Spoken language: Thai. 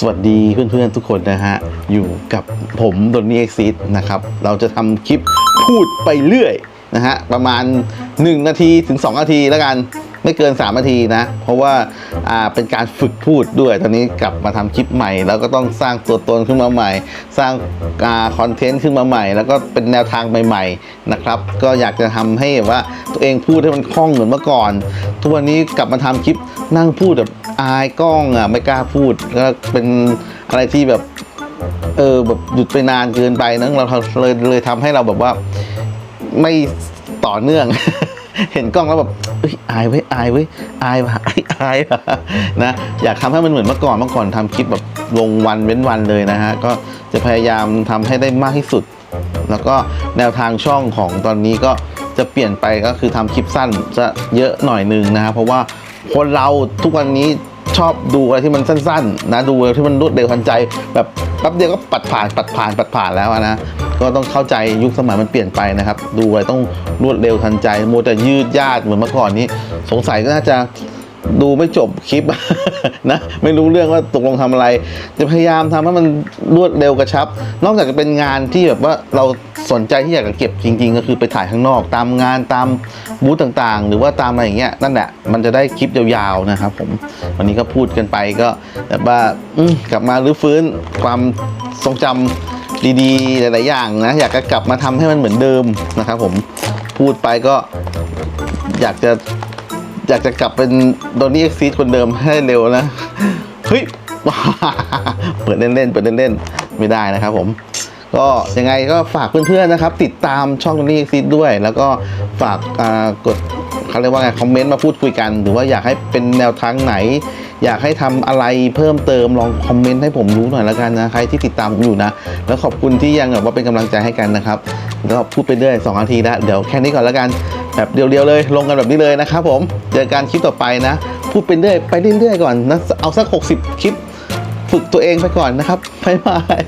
สวัสดีเพื่อนๆทุกคนนะฮะ อยู่กับผมดนนี่เอ็กซิสนะครับ เราจะทำคลิปพูดไปเรื่อยนะฮะ ประมาณ 1 นาทีถึง 2 นาทีแล้วกันไม่เกิน 3 นาทีนะ เพราะว่าอ่าเป็นการฝึกพูดด้วย ตอนนี้กลับมาทำคลิปใหม่ แล้วก็ต้องสร้างตัวตนขึ้นมาใหม่ สร้างคอนเทนต์ขึ้นมาใหม่ แล้วก็เป็นแนวทางใหม่ ๆ นะครับ ก็อยากจะทำให้แบบว่าตัวเองพูดให้มันคล่องเหมือนเมื่อก่อน ทุกวันนี้กลับมาทำคลิปนั่งพูดแบบ อายกล้องอะไม่กล้าพูดก็เป็นอะไรที่แบบ เออแบบหยุดไปนานเกินไปนะเราเลยเลยทำให้เราแบบว่าไม่ต่อเนื่อง เห็นกล้องแล้วแบบอายเว้ยอายเว้ยอายว่ะอายว่ะนะอยากทำให้มันเหมือนเมื่อก่อนเมื่อก่อนทำคลิปแบบลงวันเว้นวันเลยนะฮะก็จะพยายามทำให้ได้มากที่สุด แล้วก็แนวทางช่องของตอนนี้ก็จะเปลี่ยนไปก็คือทำคลิปสั้นจะเยอะหน่อยนึงนะครับเพราะว่าคนเราทุกวันนี้ ชอบดูอะไรที่มันสั้นๆ นะดูอะไรที่มันรวดเร็วทันใจ แบบแป๊บเดียวก็ปัดผ่านปัดผ่านปัดผ่านแล้วนะก็ต้องเข้าใจยุคสมัยมันเปลี่ยนไปนะครับ ดูอะไรต้องรวดเร็วทันใจโมวแต่ยืดยาดเหมือนเมื่อก่อนนี้ สงสัยก็น่าจะ ดูไม่จบคลิปนะไม่รู้เรื่องว่าตกลงทำอะไร จะพยายามทำให้มันรวดเร็วกระชับ นอกจากจะเป็นงานที่แบบว่าเราสนใจที่อยากจะเก็บจริง ๆ ก็คือไปถ่ายข้างนอก ตามงานตามบูธต่างๆ หรือว่าตามอะไรอย่างเงี้ยนั่นแหละมันจะได้คลิปยาวๆนะครับ ผมวันนี้ก็พูดกันไปก็แบบว่ากลับมารื้อฟื้นความทรงจำดีๆ หลายๆอย่างนะ อยากจะกลับมาทำให้มันเหมือนเดิมนะครับ ผมพูดไปก็อยากจะ อยากจะกลับเป็นโดนี่เอ็กซีคนเดิมให้เร็วนะ เฮ้ย เปิดเล่นๆ เปิดเล่นๆ ไม่ได้นะครับผม ก็ยังไงก็ฝากเพื่อนๆนะครับ ติดตามช่องโดนี่เอ็กซีด้วย แล้วก็ฝากกดเขาเรียกว่าไงคอมเมนต์มาพูดคุยกัน หรือว่าอยากให้เป็นแนวทางไหน อยากให้ทำอะไรเพิ่มเติมลองคอมเมนต์ให้ผมรู้หน่อยแล้วกันนะใครที่ติดตามผมอยู่นะ แล้วขอบคุณที่ยังแบบว่าเป็นกำลังใจให้กันนะครับแล้วพูดไปเรื่อยสองนาทีแล้วเดี๋ยวแค่นี้ก่อนแล้วกัน แบบเดียวๆเลย ลงกันแบบนี้เลยนะครับผม เจอกันคลิปต่อไปนะ พูดไปเรื่อยไปเรื่อยๆก่อนนะ เอาสัก 60 คลิป ฝึกตัวเองไปก่อนนะครับบ๊ายบาย